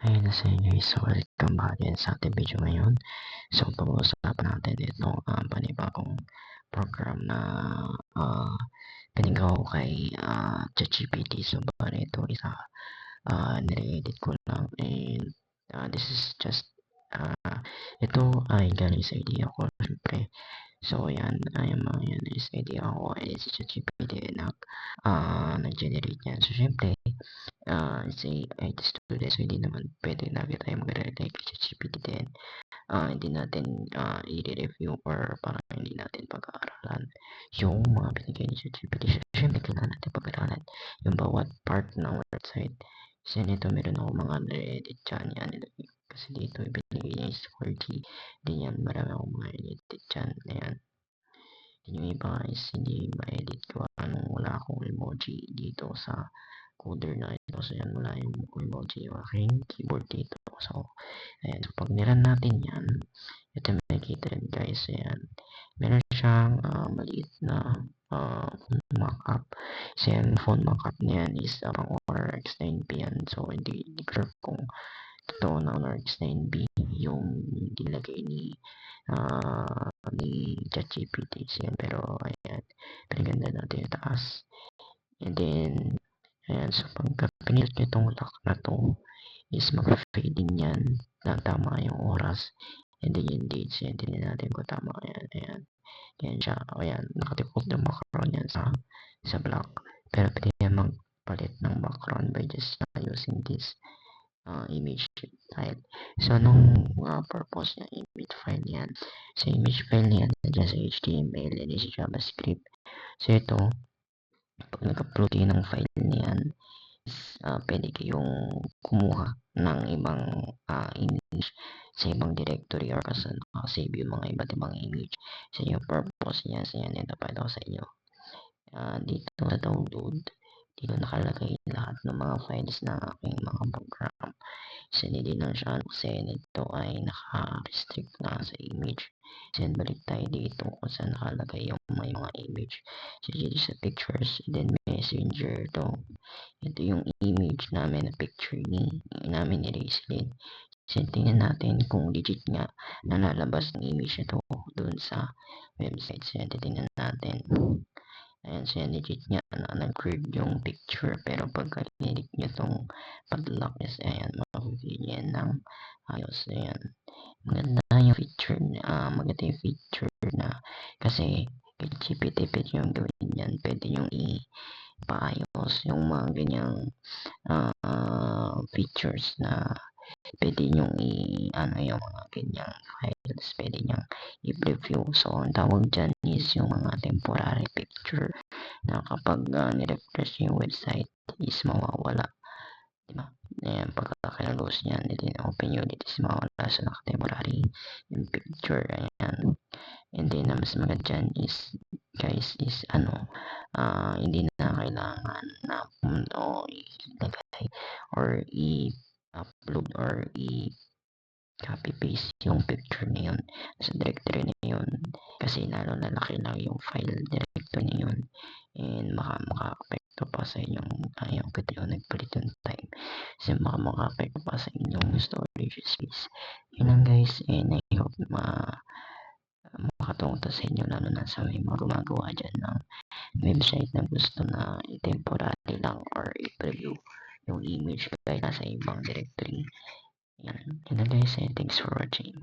Ayun na sa inyo so welcome again sa ating video ngayon. So pag-uusapan natin itong uh, panibagong program na uh, pinigaw kay uh, ChatGPT. So bali ito isa uh, nire-edit ko lang and uh, this is just uh, ito ay galing sa idea ko syempre. So yan, ay mga yan is idea ko ay si ChatGPT na uh, nag-generate yan. So syempre uh, say IT student so hindi naman pwede lagi tayo magre-rely kay ChatGPT din. Uh, hindi natin uh, i-review or parang hindi natin pag-aaralan yung mga binigay ni ChatGPT. Syempre kailangan natin pag-aaralan yung bawat part ng website. Kasi nito meron ako mga edit dyan yan kasi dito ibinigay niya is 4G din yan marami akong mga edit dyan ayan. Yung iba is hindi ma-edit ko anong wala akong emoji dito sa coder na ito. So, yan wala yung emoji yung aking keyboard dito. So, ayan. So, pag niran natin yan, ito makikita rin guys. Ayan. Meron siyang uh, maliit na uh, mockup. So, yan, phone mockup niyan is uh, pang RX9B yan. So, hindi, hindi sure kung totoo na RX9B yung nilagay ni uh, ni ChatGPT. So, yan. Pero, ayan. Pinaganda natin yung taas. And then, Ayan, so pagka pinindot nyo itong lock na to, is mag-fade din yan na tama yung oras. And then yung dates, yan, tingnan natin kung tama yan. Ayan, yan siya. O yan, nakadefault yung background yan sa, sa block. Pero pwede yan magpalit ng background by just uh, using this uh, image type. So, anong uh, purpose niya? Image file yan. So, image file yan, nandiyan sa HTML and is JavaScript. So, ito, pag nag-upload kayo ng file niyan uh, pwede kayong kumuha ng ibang uh, image sa ibang directory or kasi nakasave yung mga iba't ibang image sa inyo. Purpose niya sa yan ito pa sa inyo. Uh, dito sa download dito nakalagay lahat ng mga files na aking mga program siya kasi nito ay naka-restrict na sa image Then, balik tayo dito kung saan nakalagay yung may mga image. So, dito sa pictures, then messenger to. Ito yung image namin na picture ni namin ni Raislin. So, tingnan natin kung legit nga na nalabas ng image na to dun sa website. So, tingnan natin. Ayan, legit nga na nag-curve yung picture. Pero pagka click nyo tong padlock is, ayan, makikita ng ayos. Ayan. Maganda yung feature, uh, maganda yung feature na kasi GPT pwede yung gawin yan. Pwede yung i-paayos yung mga ganyang uh, features na pwede yung i ano yung mga ganyang files pwede niyang i-preview so ang tawag dyan is yung mga temporary picture na kapag uh, nirefresh yung website is mawawala diba ayan pagka kinalose niyan din open unit is mawawala sa naka-temporary yung picture ayan. And then na mas maganda is guys is ano uh, hindi na kailangan na o ilagay or i upload or i copy paste yung picture na yun sa yun kasi lalo na laki lang yung file directory na yun and maka maka-apekto pa sa inyong ayaw kita yung nagpalit yung time. Kasi maka maka-apekto pa sa inyong storage space. Yun lang guys. And I hope ma makatulong sa inyo lalo na sa may mga gumagawa dyan ng website na gusto na temporary lang or i-preview yung image kaya nasa ibang directory. Yan yun na guys. And thanks for watching